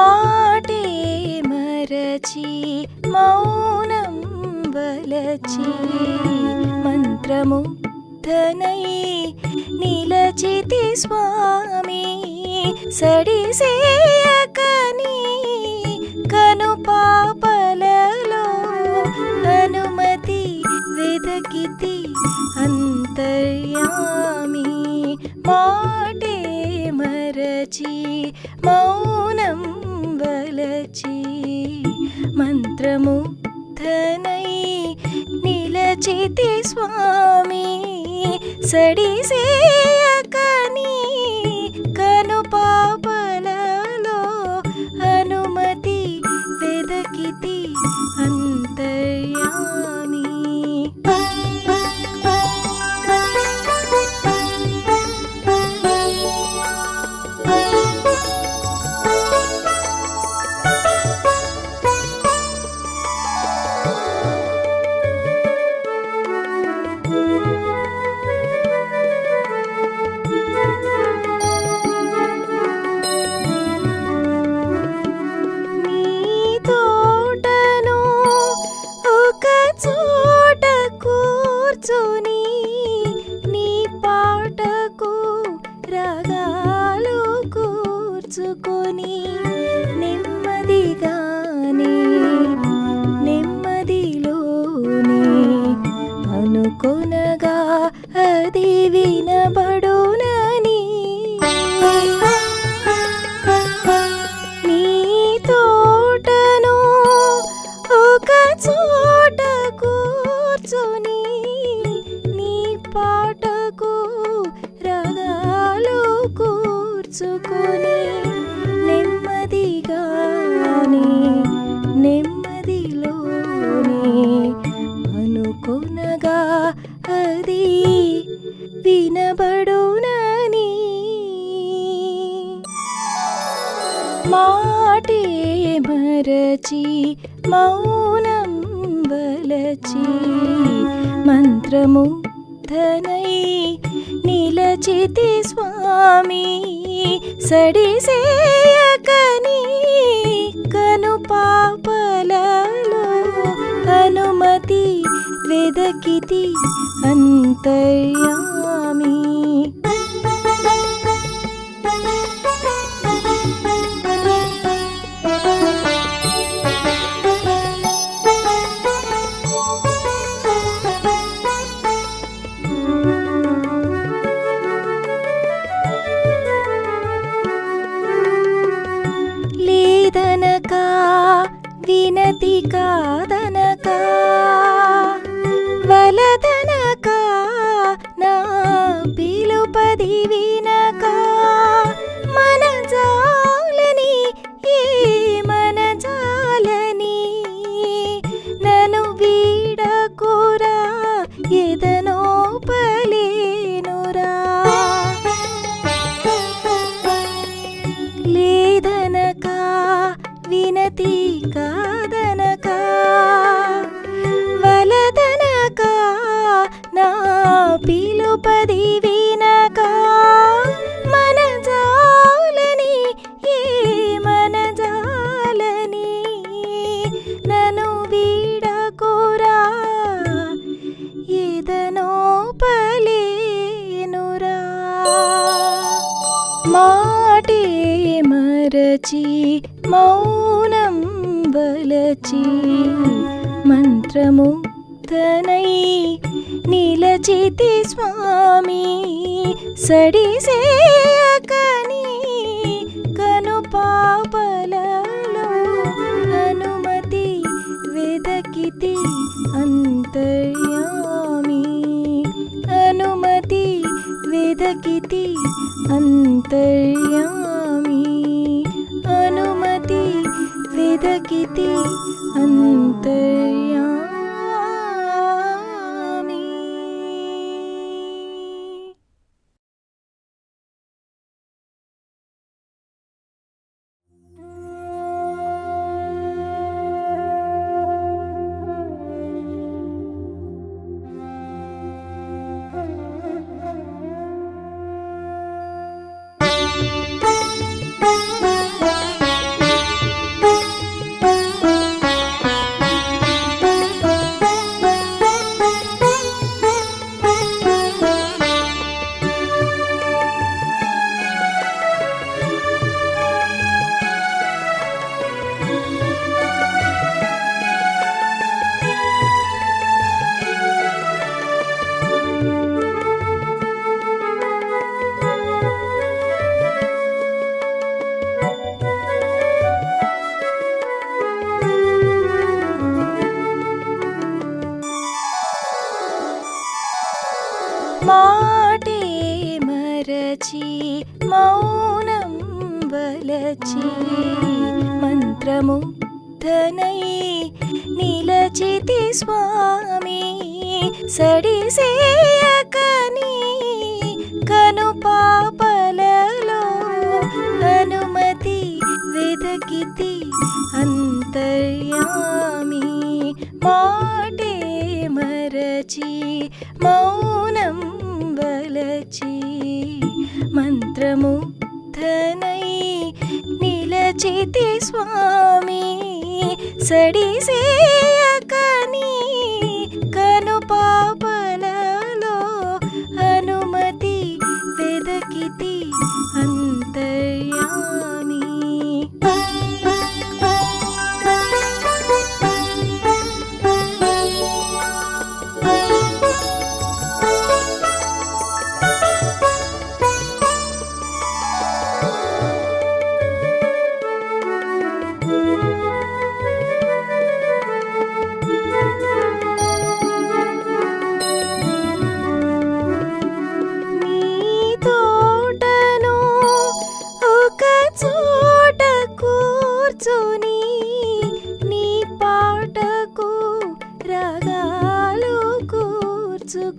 మాటే మరచి మౌనం వలచి మంత్రముగ్ధనై నిలచితి స్వామి సడిసేయకని కను పాపలలో అనుమతి వెదకితి అంతర్యామి. మాటే మరచి మౌనం వలచి మంత్రముగ్ధనై నిలచితి స్వామి సడిసేయకని రాగాలు కూర్చుకొని నెమ్మదిగానే నెమ్మదిలోనే అనుకునే మాటే మరచి మౌనం వలచి మంత్రముగ్ధనై నిలచితి స్వామి సడిసేయకని కను పాపలలో అనుమతి వెదకితి అంతర్యా కాదనక వలదనక నా పిలుపది పిలుపది వినక మన జాలని ఏ మన జాలని నన్ను వీడకోరా ఏదనో పలేనురా. మాటే మరచి మౌనం వలచి మంత్రముగ్ధనై నిలచితి స్వామి సడిసేయకని కను పాపలలో అనుమతి వెదకితి అంతర్యామి. అనుమతి వెదకితి అంతర్యామి. అనుమతి వెదకితి అంతర్యామి మౌనం వలచి మంత్రముగ్ధనై నిలచితి స్వామి సడిసేయకని కను పాపలలో అనుమతి వెదకితి అంతర్యామి మాటే మరచి మౌనం వలచి మంత్రముగ్ధనై నిలచితి స్వామి సడిసేయకని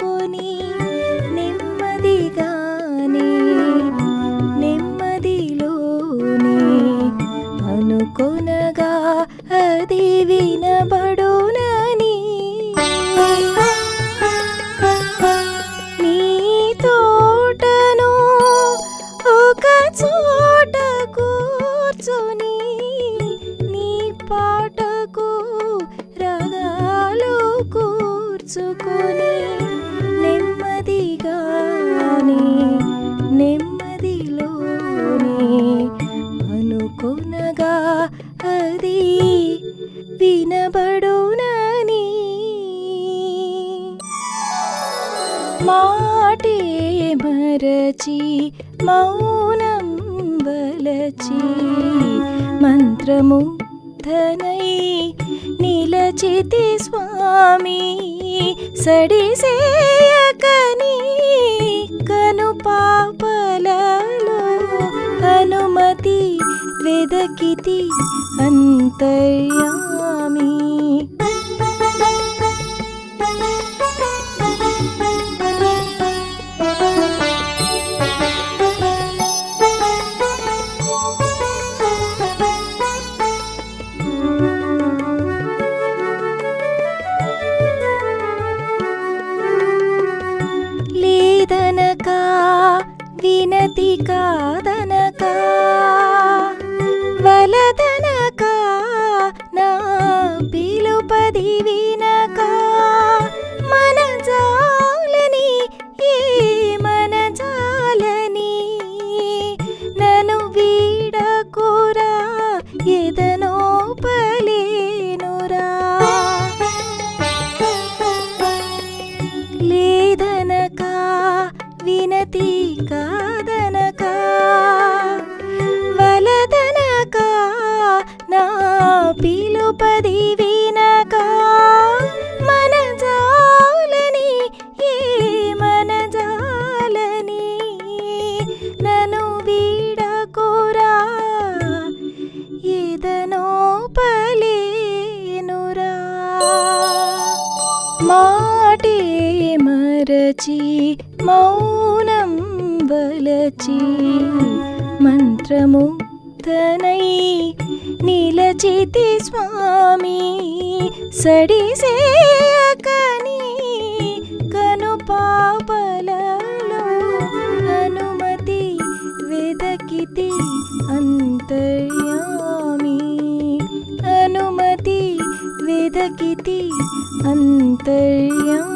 కూర్చుకొని నెమ్మదిగానే నెమ్మదిలోనే అనుకొన మాటే మరచి మౌనం వలచి మంత్రముగ్ధనై నిలచితి స్వామి సడిసేయకని కను పాపలలో అనుమతి వెదకితి అంతర్యామి. ಕಾದ పిలుపది వినక మన జాలని ఏ మన జాలని నన్ను వీడకురా ఏదనో పలేనురా. మాటే మరచి మౌనం వలచి మంత్రముగ్ధనై నిలచితి స్వామి సడిసేయకని కను పాపలలో అనుమతి వెదకితి అంతర్యామి అనుమతి వెదకితి అంతర్యామి